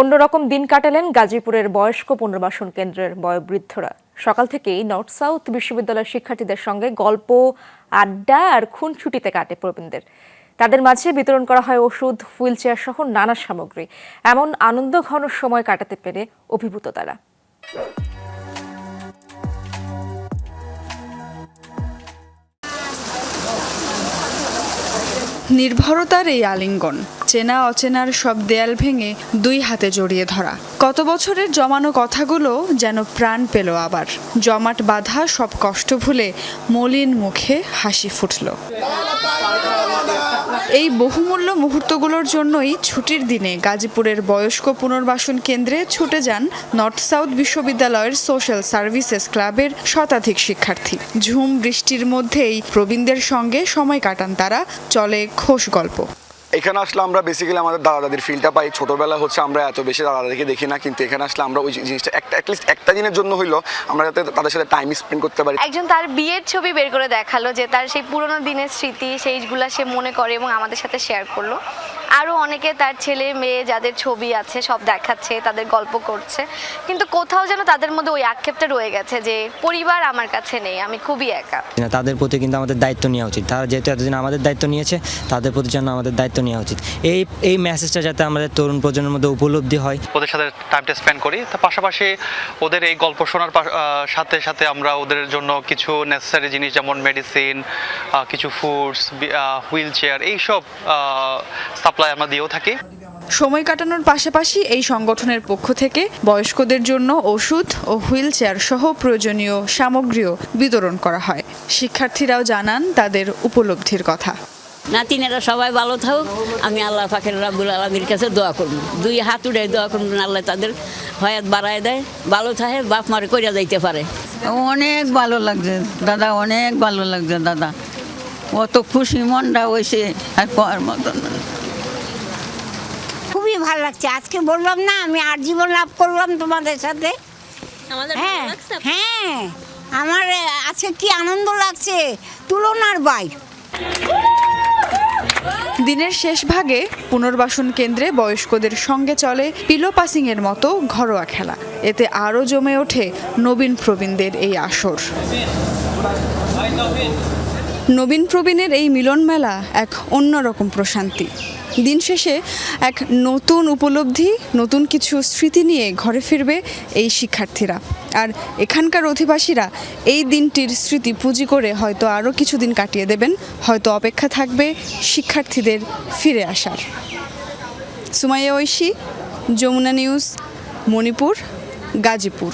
অন্যরকম দিন কাটালেন গাজীপুরের বয়স্ক পুনর্বাসন কেন্দ্রের বয়োবৃদ্ধরা। সকাল থেকেই নর্থ সাউথ বিশ্ববিদ্যালয়ের শিক্ষার্থীদের সঙ্গে গল্প, আড্ডা আর খুনছুটিতে কাটে প্রবীণদের। তাদের মাঝে বিতরণ করা হয় ওষুধ হুইল চেয়ার সহ নানা সামগ্রী। এমন আনন্দ ঘন সময় কাটাতে পেরে অভিভূত তারা। নির্ভরতার এই আলিঙ্গন, চেনা অচেনার সব দেয়াল ভেঙে দুই হাতে জড়িয়ে ধরা। কত বছরের জমানো কথাগুলো যেন প্রাণ পেল আবার। জমাট বাঁধা সব কষ্ট ভুলে মলিন মুখে হাসি ফুটল। এই বহুমূল্য মুহূর্তগুলোর জন্যই ছুটির দিনে গাজীপুরের বয়স্ক পুনর্বাসন কেন্দ্রে ছুটে যান নর্থ সাউথ বিশ্ববিদ্যালয়ের সোশ্যাল সার্ভিসেস ক্লাবের শতাধিক শিক্ষার্থী। ঝুম বৃষ্টির মধ্যেই প্রবীণদের সঙ্গে সময় কাটান তারা, চলে খোশ গল্প। এখানে আসলে আমরা বেসিক্যালি আমাদের দাদা দাদির ফিলটা পাই। ছোটোবেলা হচ্ছে আমরা এত বেশি দাদা দাদিকে দেখি না, কিন্তু এখানে আসলে আমরা ওই জিনিসটা একটা অ্যাটলিস্ট একটা দিনের জন্য হইল আমরা যাতে তাদের সাথে টাইম স্পেন্ড করতে পারি। একজন তার বিয়ের ছবি বের করে দেখাল যে তার সেই পুরোনো দিনের স্মৃতি, সেইগুলা সে মনে করে এবং আমাদের সাথে শেয়ার করল। আরও অনেকে তার ছেলে মেয়ে যাদের ছবি আছে সব দেখাচ্ছে তাদের গল্প করছে। কিন্তু কোথাও যেন তাদের মধ্যে ওই আক্ষেপটা রয়ে গেছে যে পরিবার আমার কাছে নেই আমি খুবই একা। তাদের প্রতি কিন্তু আমাদের দায়িত্ব নেওয়া উচিত। তারা যেহেতু এতদিন আমাদের দায়িত্ব নিয়েছে তাদের প্রতি যেন আমাদের দায়িত্ব নেওয়া উচিত। এই এই মেসেজটা যাতে আমাদের তরুণ প্রজন্মের মধ্যে উপলব্ধি হয়। ওদের সাথে টাইমটা স্পেন্ড করি। তার পাশাপাশি ওদের এই গল্প শোনার সাথে সাথে আমরা ওদের জন্য কিছু নেসেসারি জিনিস যেমন মেডিসিন কিছু ফুডস হুইল চেয়ার এইসব সাপ্লাই আমরা দিয়েও থাকি। সময় কাটানোর পাশাপাশি এই সংগঠনের পক্ষ থেকে বয়স্কদের জন্য ওষুধ ও হুইল চেয়ার সহ প্রয়োজনীয় সামগ্রীও বিতরণ করা হয়। শিক্ষার্থীরাও জানান তাদের উপলব্ধির কথা। নাতিনেরা সবাই ভালো থাকুক। আমি আল্লাহ পাখের রাব্বুল আলমীর কাছে দোয়া করব। দুই হাত উঠে দোয়া করব আল্লাহ তাদের হয়াত বাড়ায় দেয়। ভালো থাকে বাপ মারে করিয়া যাইতে পারে। অনেক ভালো লাগছে দাদা অনেক ভালো লাগছে দাদা। অত খুশি মনটা হয়েছে আর করার মতন ভালো লাগছে। আজকে বললাম না আমি আর জীবন লাভ করলাম তোমাদের সাথে। হ্যাঁ হ্যাঁ। আমার আজকে কি আনন্দ লাগছে? তুলনার বাইর। দিনের শেষ ভাগে পুনর্বাসন কেন্দ্রে বয়স্কদের সঙ্গে চলে পিলো পাসিং এর মতো ঘরোয়া খেলা। এতে আরও জমে ওঠে নবীন প্রবীণদের এই আসর। নবীন প্রবীণের এই মিলন মেলা এক অন্যরকম প্রশান্তি। দিন শেষে এক নতুন উপলব্ধি, নতুন কিছু স্মৃতি নিয়ে ঘরে ফিরবে এই শিক্ষার্থীরা। আর এখানকার অধিবাসীরা এই দিনটির স্মৃতি পুঁজি করে হয়তো আরও কিছুদিন কাটিয়ে দেবেন, হয়তো অপেক্ষা থাকবে শিক্ষার্থীদের ফিরে আসার। সুমাইয়া ঐশী, যমুনা নিউজ, মণিপুর, গাজীপুর।